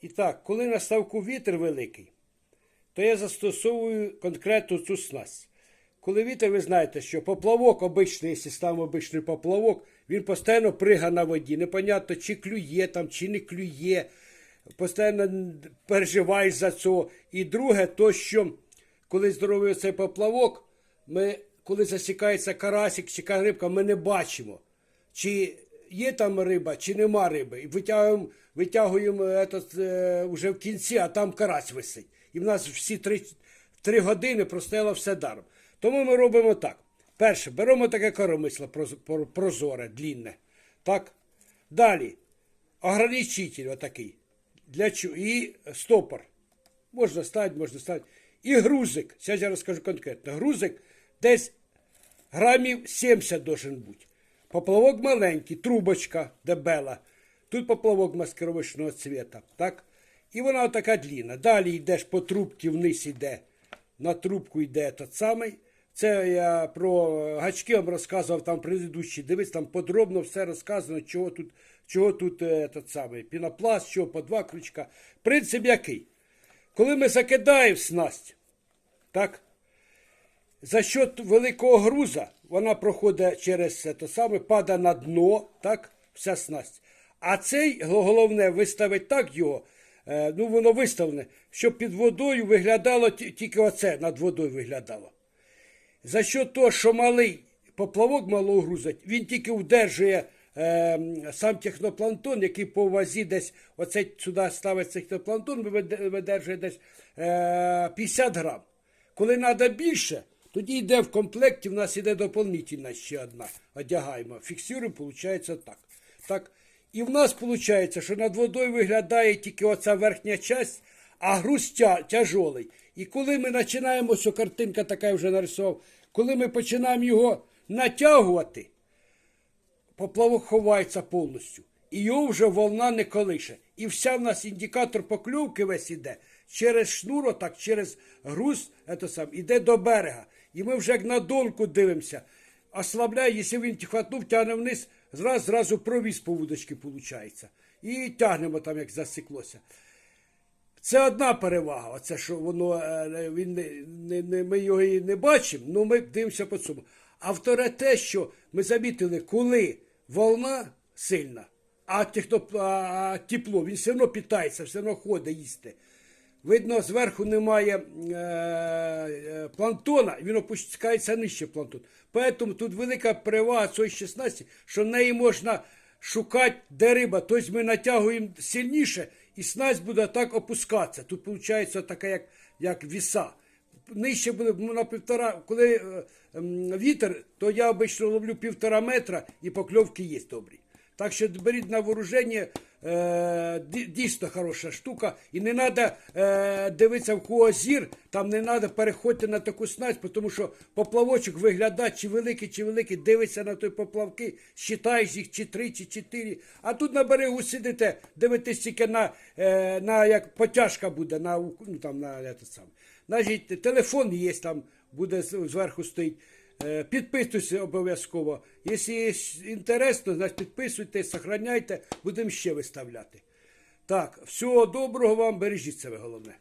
І так, коли на ставку вітер великий, то я застосовую конкретно цю снасть. Коли вітер, ви знаєте, що поплавок обичний, якщо ставимо обичний поплавок, він постійно прига на воді. Непонятно, чи клює там, чи не клює. Постійно переживаєш за цього. І друге, то що коли здоровий цей поплавок, ми, коли засікається карасик чи рибка, ми не бачимо, чи є там риба, чи нема риби. І витягуємо, витягуємо этот, е, вже в кінці, а там карась висить. І в нас всі три, три години простояло все даром. Тому ми робимо так. Перше, беремо таке коромисло прозоре, длінне. Так? Далі. Ограничитель отакий. Для чого? І стопор. Можна стати, можна стати. І грузик. Зараз я розкажу конкретно. Грузик десь грамів 70 должен бути. Поплавок маленький, трубочка дебела. Тут поплавок маскировочного цвета. Так? І вона така длінна. Далі йдеш по трубці вниз іде. На трубку йде тот самий. Це я про гачки вам розказував там предыдущий. Дивись, там подробно все розказано, чого тут, чого тут е, тот самий пінопласт, чого по два крючка. Принцип який? Коли ми закидаємо снасть, так? За счет великого груза вона проходить через це то саме, падає на дно, так, вся снасть. А цей головне виставить так його, е, ну воно виставлене, щоб під водою виглядало тільки оце над водою виглядало. За що того, що малий поплавок мало грузить, він тільки вдержує е, сам технопланктон, який по вазі десь, оце сюди ставиться технопланктон, видержує десь е, 50 грам. Коли треба більше, тоді йде в комплекті, в нас йде доповнительна ще одна. Одягаємо, фіксуємо, виходить так. так. І в нас виходить, що над водою виглядає тільки оця верхня часть, а груз тя, тяжолий. І коли ми починаємо, що картинка така вже нарисував, коли ми починаємо його натягувати, поплавок ховається повністю. І його вже волна не колише. І вся в нас індикатор покльовки весь іде через шнур, отак, через груз, это сам, іде до берега. І ми вже як на донку дивимося. Ослабляє, якщо він хватнув, тягне вниз, зразу, зразу провіз по вудочці виходить. І тягнемо там, як засіклося. Це одна перевага, оце, що воно е, він не, не, ми його і не бачимо, але ми дивимося по цьому. А вторе те, що ми замітили, коли волна сильна, а тепло, він все одно питається, все одно ходить їсти. Видно, зверху немає е, е, планктона, він опускається нижче планктон. Тому тут велика перевага цієї 16, що неї можна шукати, де риба. Тобто ми натягуємо сильніше, і снасть буде так опускатися. Тут виходить така, як, як віса. Нижче буде ну, на півтора, коли е, ем, вітер, то я обично ловлю півтора метра і покльовки є добрі. Так що беріть на вооруження, е, дійсно хороша штука. І не треба дивитися в кого зір, там не треба переходити на таку снасть, тому що поплавочок виглядає, чи великий, чи великий, дивиться на той поплавки, считаєш їх чи три, чи чотири. А тут на берегу сидите, дивитесь тільки на, е, на як потяжка буде, на, ну, там, на, те саме. Значить, телефон є там, буде зверху стоїть. Е, Підписуйтесь обов'язково. Якщо є інтересно, значить підписуйтесь, сохраняйте, будемо ще виставляти. Так, всього доброго вам, бережіть себе головне.